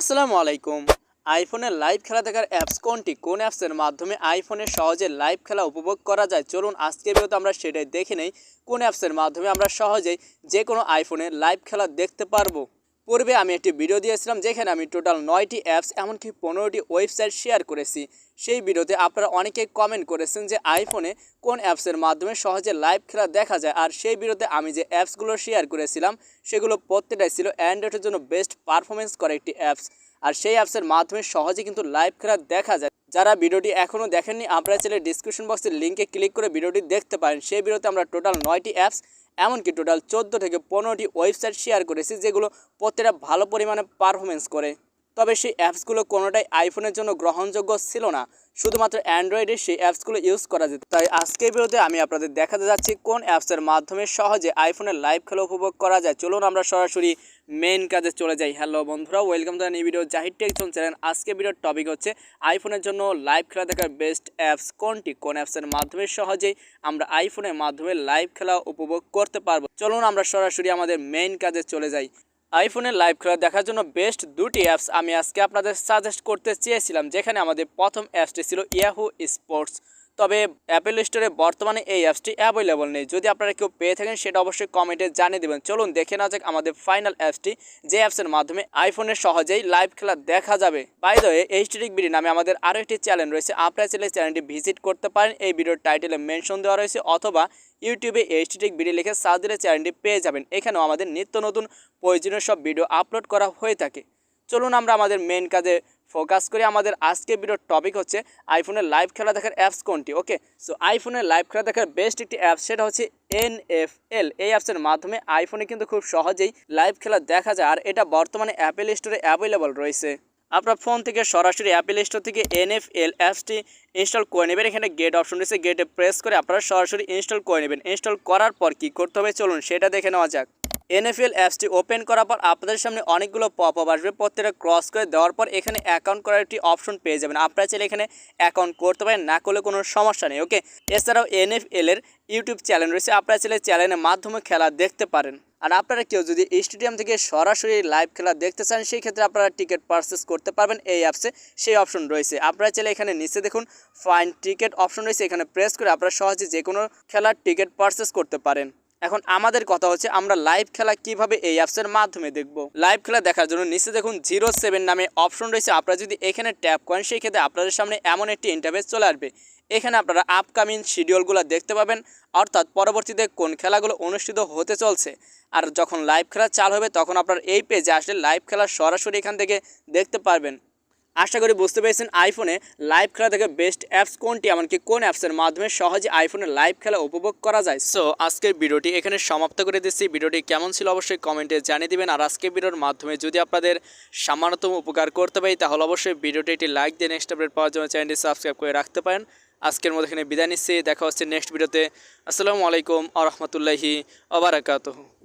আসসালামু আলাইকুম। আইফোনের লাইভ খেলা দেখার অ্যাপস কোনটি? কোন অ্যাপসের মাধ্যমে আইফোনে সহজে লাইভ খেলা উপভোগ করা যায়? চলুন আজকের ভিডিওতে আমরা সেটাই দেখে নেই। কোন অ্যাপসের মাধ্যমে আমরা সহজেই যে কোনো আইফোনে লাইভ খেলা দেখতে পারব? পূর্বে আমি একটি ভিডিও দিয়েছিলাম যেখানে আমি টোটাল নয়টি অ্যাপস এমনকি পনেরোটি ওয়েবসাইট শেয়ার করেছি। সেই ভিডিওতে আপনারা অনেকে কমেন্ট করেছেন যে আইফোনে কোন অ্যাপসের মাধ্যমে সহজে লাইভ খেলা দেখা যায়। আর সেই ভিডিওতে আমি যে অ্যাপসগুলো শেয়ার করেছিলাম, সেগুলো প্রত্যেকটাই ছিল অ্যান্ড্রয়েডের জন্য বেস্ট পারফরমেন্স করে একটি অ্যাপস আর সেই অ্যাপসের মাধ্যমে সহজে কিন্তু লাইভ খেলা দেখা যায়। যারা ভিডিওটি এখনও দেখেননি, আপনারা চাইলে ডিসক্রিপশন বক্সের লিঙ্কে ক্লিক করে ভিডিওটি দেখতে পারেন। সেই ভিডিওতে আমরা টোটাল নয়টি অ্যাপস এমনকি টোটাল চোদ্দ থেকে পনেরোটি ওয়েবসাইট শেয়ার করেছি, যেগুলো প্রত্যেকটা ভালো পরিমাণে পারফরমেন্স করে। তবে সেই অ্যাপসগুলো কোনোটাই আইফোনের জন্য গ্রহণযোগ্য ছিল না। শুধুমাত্র অ্যান্ড্রয়েডে সেই অ্যাপসগুলো ইউজ করা যেত। তাই আজকের বিরুদ্ধে আমি আপনাদের দেখাতে যাচ্ছি কোন অ্যাপসের মাধ্যমে সহজে আইফোনের লাইভ খেলা উপভোগ করা যায়। চলুন আমরা সরাসরি মেইন কাজে চলে যাই। হ্যালো বন্ধুরা ওয়েলকাম টু এই ভিডিও জাহির টেকচন চ্যানেল আজকে ভিডিওর টপিক হচ্ছে আইফোনের জন্য লাইভ খেলা দেখার বেস্ট অ্যাপস কোনটি? কোন অ্যাপসের মাধ্যমে সহজেই আমরা আইফোনের মাধ্যমে লাইভ খেলা উপভোগ করতে পারব? চলুন আমরা সরাসরি আমাদের মেইন কাজে চলে যাই। আইফোনের লাইভ খেলা দেখার জন্য বেস্ট দুটি অ্যাপস আমি আজকে আপনাদের সাজেস্ট করতে চেয়েছিলাম, যেখানে আমাদের প্রথম অ্যাপসটি ছিল ইয়াহু স্পোর্টস তবে অ্যাপেল স্টোরে বর্তমানে এই অ্যাপসটি অ্যাভেলেবল নেই। যদি আপনারা কেউ পেয়ে থাকেন, সেটা অবশ্যই কমেন্টে জানিয়ে দেবেন। চলুন দেখে না যাক আমাদের ফাইনাল অ্যাপসটি যে অ্যাপসের মাধ্যমে আইফোনে সহজেই লাইভ খেলা দেখা যাবে। বাই দ্য এইচটিক বিডি নামে আমাদের আরও একটি চ্যানেল রয়েছে। আপনারা চাইলে চ্যানেলটি ভিজিট করতে পারেন। এই ভিডিওর টাইটেলে মেনশন দেওয়া রয়েছে, অথবা ইউটিউবে এইচটিক ভিডিও লিখে সার্চ দিলে চ্যানেলটি পেয়ে যাবেন। এখানেও আমাদের নিত্য নতুন প্রয়োজনীয় সব ভিডিও আপলোড করা হয়ে থাকে। চলুন আমরা আমাদের মেন কাজে ফোকাস করি আমাদের আজকে ভিডিওর টপিক হচ্ছে আইফোনের লাইভ খেলা দেখার অ্যাপস কোনটি? ওকে সো আইফোনের লাইভ খেলা দেখার বেস্ট একটি অ্যাপস সেটা হচ্ছে এনএফএল এই অ্যাপসের মাধ্যমে আইফোনে কিন্তু খুব সহজেই লাইভ খেলা দেখা যায় আর এটা বর্তমানে অ্যাপেল স্টোরে অ্যাভেলেবল রয়েছে। আপনার ফোন থেকে সরাসরি অ্যাপেল স্টোর থেকে এনএফএল অ্যাপসটি ইনস্টল করে নেবেন। এখানে গেট অপশন রয়েছে। গেটে প্রেস করে আপনারা সরাসরি ইনস্টল করে নেবেন। ইনস্টল করার পর কী করতে হবে? চলুন সেটা দেখে নেওয়া যাক। এনএফএল অ্যাপসটি ওপেন করার পর আপনাদের সামনে অনেকগুলো পপ আপ আসবে। প্রত্যেকটা ক্রস করে দেওয়ার পর এখানে অ্যাকাউন্ট করার একটি অপশন পেয়ে যাবেন। আপনারা চাইলে এখানে অ্যাকাউন্ট করতে পারেন, না করলে কোনো সমস্যা নেই ওকে এছাড়াও এনএফএল এর ইউটিউব চ্যানেল রয়েছে, আপনারা চাইলে চ্যানেলের মাধ্যমে খেলা দেখতে পারেন। আর আপনারা কেউ যদি স্টেডিয়াম থেকে সরাসরি লাইভ খেলা দেখতে চান, সেই ক্ষেত্রে আপনারা টিকিট পারচেস করতে পারবেন এই অ্যাপসে সেই অপশন রয়েছে। আপনারা চাইলে এখানে নিচে দেখুন ফাইন টিকিট অপশন রয়েছে। এখানে প্রেস করে আপনারা সহজে যে কোনো খেলার টিকিট পারচেস করতে পারেন। এখন আমাদের কথা হচ্ছে আমরা লাইভ খেলা কীভাবে এই অ্যাপসের মাধ্যমে দেখব? লাইভ খেলা দেখার জন্য নিচে দেখুন জিরো সেভেন নামে অপশন রয়েছে। আপনারা যদি এখানে ট্যাপ করেন, সেই ক্ষেত্রে আপনাদের সামনে এমন একটি ইন্টারভেস চলে আসবে। এখানে আপনারা আপকামিং শিডিউলগুলো দেখতে পাবেন, অর্থাৎ পরবর্তীতে কোন খেলাগুলো অনুষ্ঠিত হতে চলছে। আর যখন লাইভ খেলা চাল হবে, তখন আপনার এই পেজে আসলে লাইভ খেলা সরাসরি এখান থেকে দেখতে পারবেন। আশা করি বুঝতে পেরেছেন আইফোনে লাইভ খেলা থেকে বেস্ট অ্যাপস কোনটি, এমনকি কোন অ্যাপসের মাধ্যমে সহজে আইফোনে লাইভ খেলা উপভোগ করা যায়। সো আজকের ভিডিওটি এখানে সমাপ্ত করে দিচ্ছি। ভিডিওটি কেমন ছিল অবশ্যই কমেন্টে জানিয়ে দিবেন। আর আজকের ভিডিওর মাধ্যমে যদি আপনাদের সামান্যতম উপকার করতে পারি, তাহলে অবশ্যই ভিডিওটি একটি লাইক দিয়ে নেক্সট আপডেট পাওয়ার জন্য চ্যানেলটি সাবস্ক্রাইব করে রাখতে পারেন। আজকের মধ্যে এখানে বিদায় নিচ্ছি। দেখা হচ্ছে নেক্সট ভিডিওতে আসসালামু আলাইকুম আ রহমতুল্লাহি